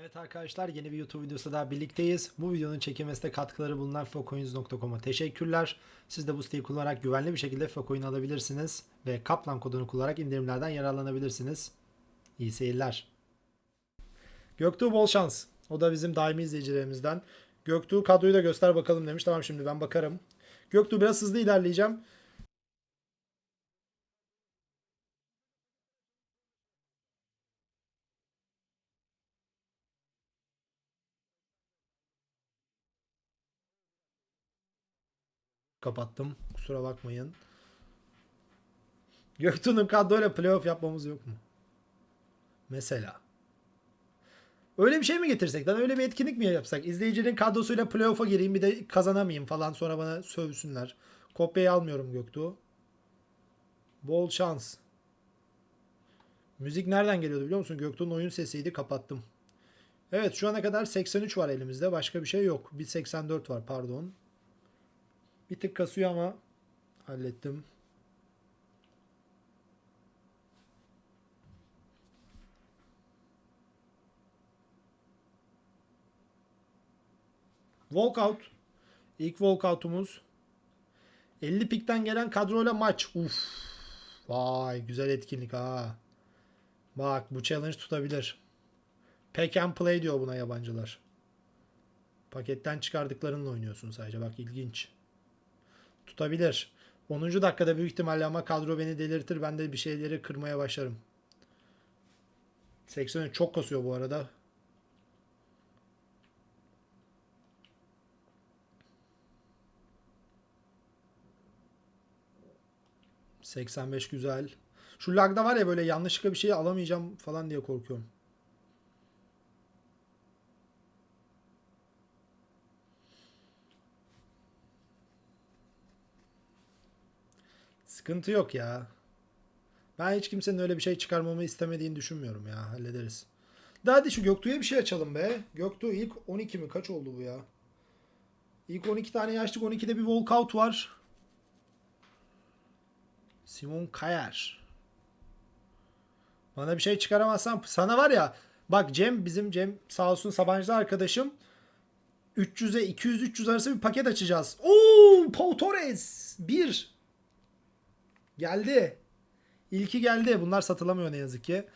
Evet arkadaşlar yeni bir YouTube videosu daha birlikteyiz. Bu videonun çekilmesinde katkıları bulunan focoins.com'a teşekkürler. Siz de bu siteyi kullanarak güvenli bir şekilde focoin alabilirsiniz. Ve Kaplan kodunu kullanarak indirimlerden yararlanabilirsiniz. İyi seyirler. Göktuğ bol şans. O da bizim daimi izleyicilerimizden. Göktuğ kadroyu da göster bakalım demiş. Tamam şimdi ben bakarım. Göktuğ biraz hızlı ilerleyeceğim. Kapattım. Kusura bakmayın. Göktuğ'un kadroyla playoff yapmamız yok mu? Mesela. Öyle bir şey mi getirsek lan? Öyle bir etkinlik mi yapsak? İzleyicinin kadrosuyla playoff'a gireyim bir de kazanamayayım falan sonra bana sövsünler. Kopyayı almıyorum Göktuğ. Bol şans. Müzik nereden geliyordu biliyor musun? Göktuğ'un oyun sesiydi kapattım. Evet şu ana kadar 83 var elimizde. Başka bir şey yok. Bir 84 var pardon. Bir tık kasıyor ama hallettim. Walkout. İlk walkoutumuz. 50 pikten gelen kadroyla maç. Uf. Vay güzel etkinlik ha. Bak bu challenge tutabilir. Pack and play diyor buna yabancılar. Paketten çıkardıklarınla oynuyorsun sadece. Bak ilginç. Tutabilir. 10. dakikada büyük ihtimalle ama kadro beni delirtir. Ben de bir şeyleri kırmaya başlarım. 83 çok kasıyor bu arada. ...85 güzel. Şu lagda var ya böyle yanlışlıkla bir şey alamayacağım falan diye korkuyorum. Sıkıntı yok ya. Ben hiç kimsenin öyle bir şey çıkarmamı istemediğini düşünmüyorum ya. Hallederiz. Daha hadi şu Göktuğ'a bir şey açalım be. Göktuğ ilk 12 mi? Kaç oldu bu ya? İlk 12 tane açtık. 12'de bir walkout var. Simon Kayer. Bana bir şey çıkaramazsan sana var ya bak Cem bizim Cem sağ olsun Sabancı arkadaşım 300'e 200 300 arası bir paket açacağız. Oo Pau Torres 1 Geldi. İlki geldi. Bunlar satılamıyor ne yazık ki.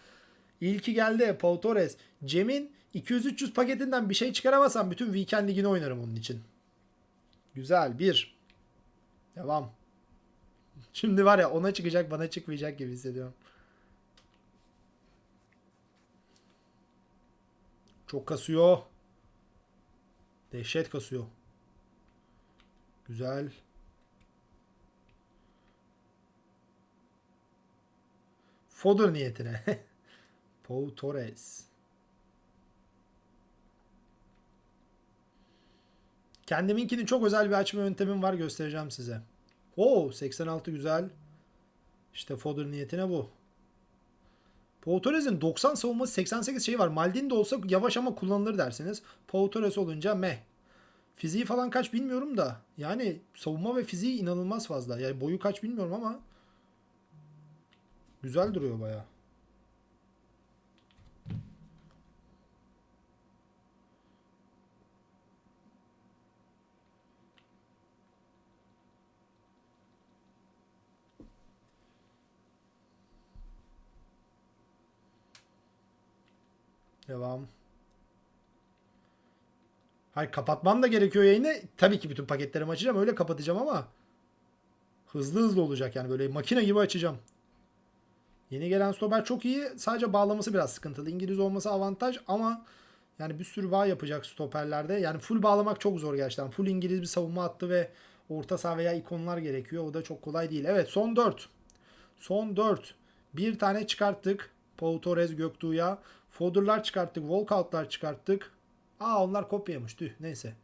İlki geldi. Pau Torres. Cem'in 200-300 paketinden bir şey çıkaramazsam bütün weekend ligini oynarım onun için. Güzel. Bir. Devam. Şimdi var ya ona çıkacak bana çıkmayacak gibi hissediyorum. Çok kasıyor. Dehşet kasıyor. Güzel. Fodor niyetine. Pau Torres. Kendiminkini çok özel bir açma yöntemim var göstereceğim size. Oo 86 güzel. İşte Fodor niyetine bu. Pau Torres'in 90 savunması 88 şeyi var. Maldini olsa yavaş ama kullanılır dersiniz. Pau Torres olunca meh. Fiziği falan kaç bilmiyorum da. Yani savunma ve fiziği inanılmaz fazla. Yani boyu kaç bilmiyorum ama Güzel duruyor baya. Devam. Hayır kapatmam da gerekiyor yayını. Tabii ki bütün paketlerimi açacağım. Öyle kapatacağım ama hızlı hızlı olacak yani böyle makine gibi açacağım. Yeni gelen stoper çok iyi. Sadece bağlaması biraz sıkıntılı. İngiliz olması avantaj ama yani bir sürü bağ yapacak stoperlerde. Yani full bağlamak çok zor gerçekten. Full İngiliz bir savunma hattı ve orta saha veya ikonlar gerekiyor. O da çok kolay değil. Evet son 4. Son 4. Bir tane çıkarttık. Pau Torres Göktuğ'a. Fodder'lar çıkarttık. Walkout'lar çıkarttık. Aa onlar kopyamış. Tüh neyse.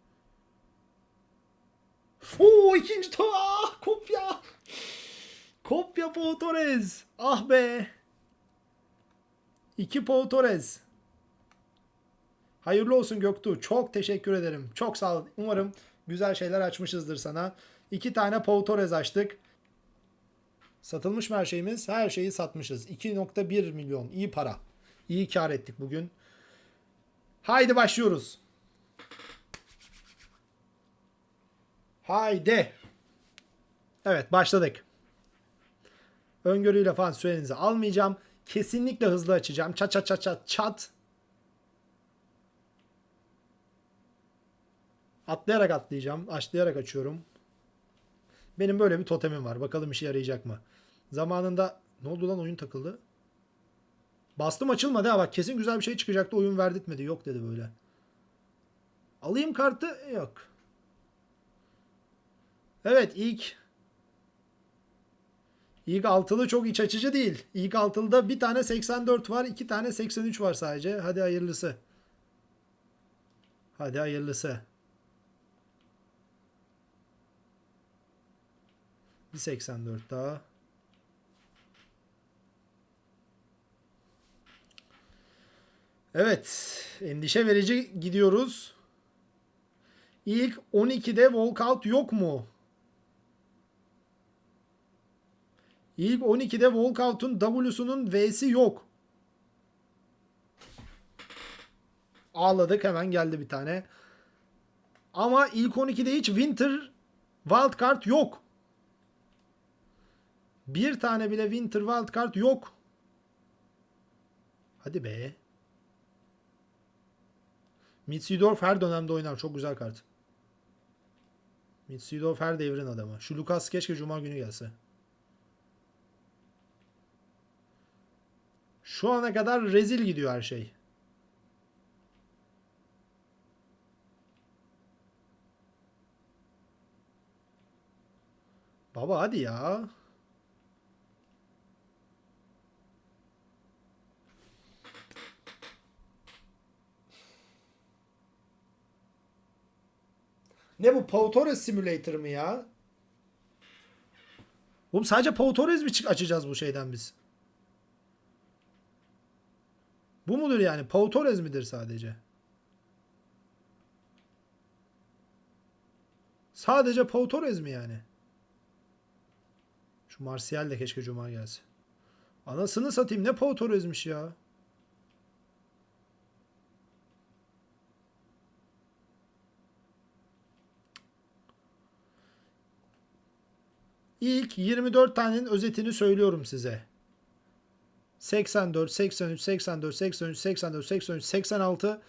Oo ikinci to ah, kopya. Kopya Pau Torres. Ah be. 2 Pau Torres. Hayırlı olsun Göktuğ. Çok teşekkür ederim. Çok sağ ol. Umarım güzel şeyler açmışızdır sana. 2 tane Pau Torres açtık. Satılmış mı her şeyimiz? Her şeyi satmışız. 2.1 milyon. İyi para. İyi kar ettik bugün. Haydi başlıyoruz. Haydi. Evet başladık. Öngörüyle falan sürenizi almayacağım. Kesinlikle hızlı açacağım. Çat çat çat çat çat. Atlayarak atlayacağım. Açlayarak açıyorum. Benim böyle bir totemim var. Bakalım işe yarayacak mı? Zamanında ne oldu lan oyun takıldı. Bastım açılmadı ha bak kesin güzel bir şey çıkacaktı oyun verdirtmedi. Yok dedi böyle. Alayım kartı yok. Evet ilk ilk altılı çok iç açıcı değil. İlk altılıda bir tane 84 var, iki tane 83 var sadece. Hadi hayırlısı. Hadi hayırlısı. Bir 84 daha. Evet. Endişe verici gidiyoruz. İlk 12'de walkout yok mu? İlk 12'de walkout'un W'sunun V'si yok. Ağladık hemen geldi bir tane. Ama ilk 12'de hiç Winter wildcard yok. Bir tane bile Winter wildcard yok. Hadi be. Mitsidorf her dönemde oynar. Çok güzel kart. Mitsidorf her devrin adamı. Şu Lucas keşke Cuma günü gelse. Şu ana kadar rezil gidiyor her şey. Baba hadi ya. Ne bu Pau Torres Simulator mı ya? Oğlum sadece Pau Torres mi açacağız bu şeyden biz? Bu mudur yani? Pau Torres midir sadece? Sadece Pau Torres mi yani? Şu Martial de keşke Cuma gelse. Anasını satayım ne Pau Torres'miş ya. İlk 24 tanenin özetini söylüyorum size. 84, 83, 84, 83, 84, 83, 86,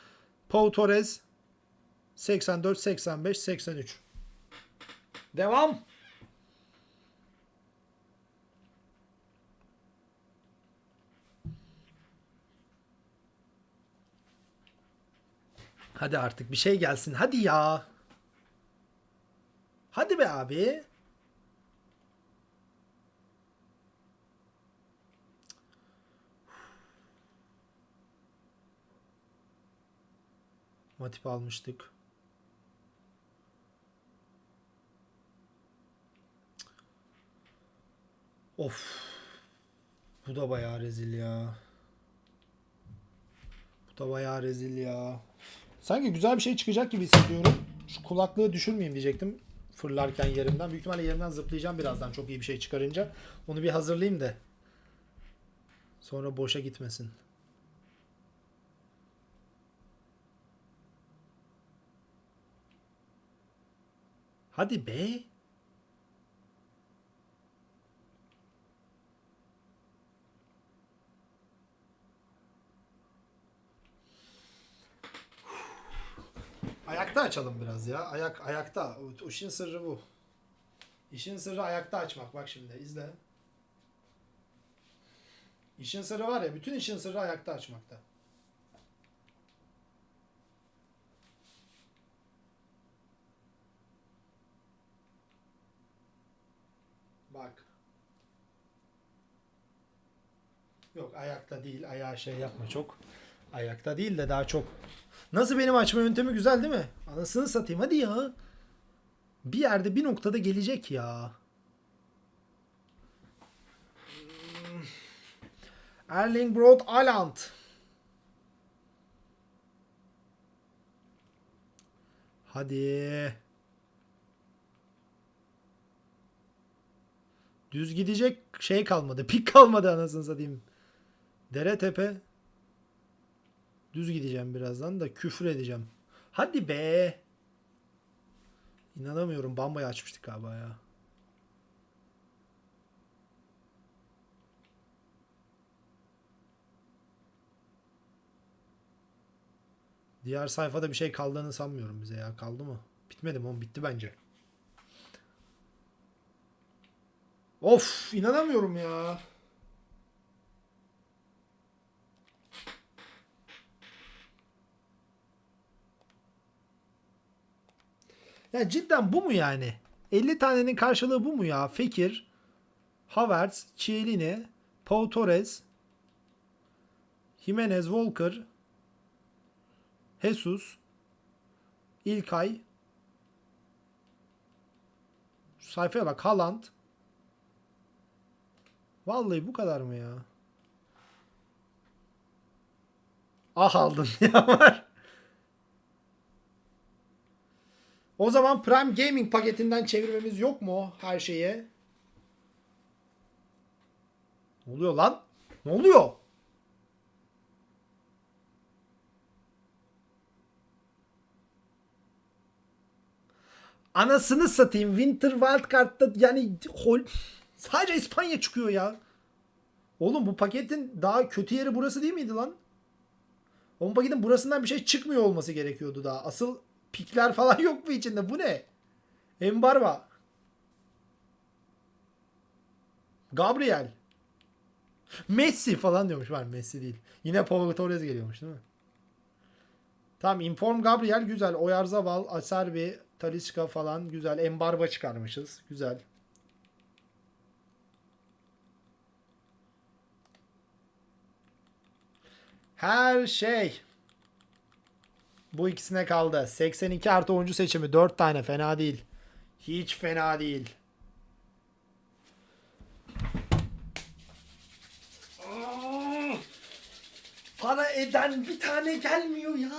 Pau Torres, 84, 85, 83. Devam. Hadi artık bir şey gelsin. Hadi ya. Hadi be abi. Matip almıştık. Of. Bu da bayağı rezil ya. Bu da bayağı rezil ya. Sanki güzel bir şey çıkacak gibi hissediyorum. Şu kulaklığı düşürmeyeyim diyecektim. Fırlarken yerimden. Büyük ihtimalle yerimden zıplayacağım birazdan çok iyi bir şey çıkarınca. Onu bir hazırlayayım da. Sonra boşa gitmesin. Hadi be. Ayakta açalım biraz ya. Ayak ayakta. O, işin sırrı bu. İşin sırrı ayakta açmak. Bak şimdi izle. İşin sırrı var ya. Bütün işin sırrı ayakta açmakta. Bak. Yok ayakta değil. Ayağa şey yapma çok. Ayakta değil de daha çok. Nasıl benim açma yöntemi güzel değil mi? Anasını satayım hadi ya. Bir yerde bir noktada gelecek ya. Erling Broad Haaland. Hadi. Düz gidecek şey kalmadı. Pik kalmadı anasını satayım. Dere tepe. Düz gideceğim birazdan da küfür edeceğim. Hadi be. İnanamıyorum. Bambayı açmıştık galiba ya. Diğer sayfada bir şey kaldığını sanmıyorum bize ya. Kaldı mı? Bitmedi mi oğlum? Bitti bence. Of inanamıyorum ya. Ya cidden bu mu yani? 50 tanenin karşılığı bu mu ya? Fekir, Havertz, Chiellini, Pau Torres, Jimenez, Walker, Jesus, İlkay, sayfaya bak Haaland. Vallahi bu kadar mı ya? Ah aldın ya var. O zaman Prime Gaming paketinden çevirmemiz yok mu her şeye? Ne oluyor lan? Ne oluyor? Anasını satayım. Winter Wildcard'da yani hol... sadece İspanya çıkıyor ya. Oğlum bu paketin daha kötü yeri burası değil miydi lan? Oğlum paketin burasından bir şey çıkmıyor olması gerekiyordu daha. Asıl pikler falan yok mu içinde? Bu ne? Embarba. Gabriel. Messi falan diyormuş var Messi değil. Yine Pau Torres geliyormuş değil mi? Tamam Inform Gabriel güzel. Oyarzabal, Acerbi, Talisca falan güzel. Embarba çıkarmışız. Güzel. Her şey. Bu ikisine kaldı. 82 artı oyuncu seçimi. 4 tane fena değil. Hiç fena değil. Para eden bir tane gelmiyor ya.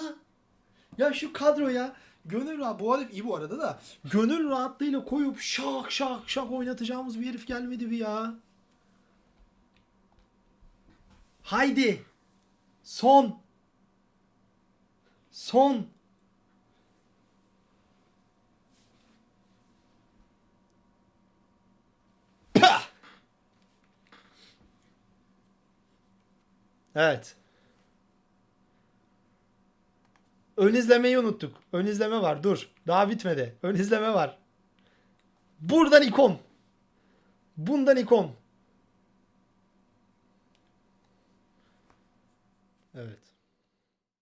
Ya şu kadro ya. Gönül rahat. Bu herif iyi bu arada da. Gönül rahatlığıyla koyup şak şak şak oynatacağımız bir herif gelmedi bir ya. Haydi. Son. Son. Pah! Evet. Ön izlemeyi unuttuk. Ön izleme var. Dur. Daha bitmedi. Ön izleme var. Buradan ikon. Bundan ikon.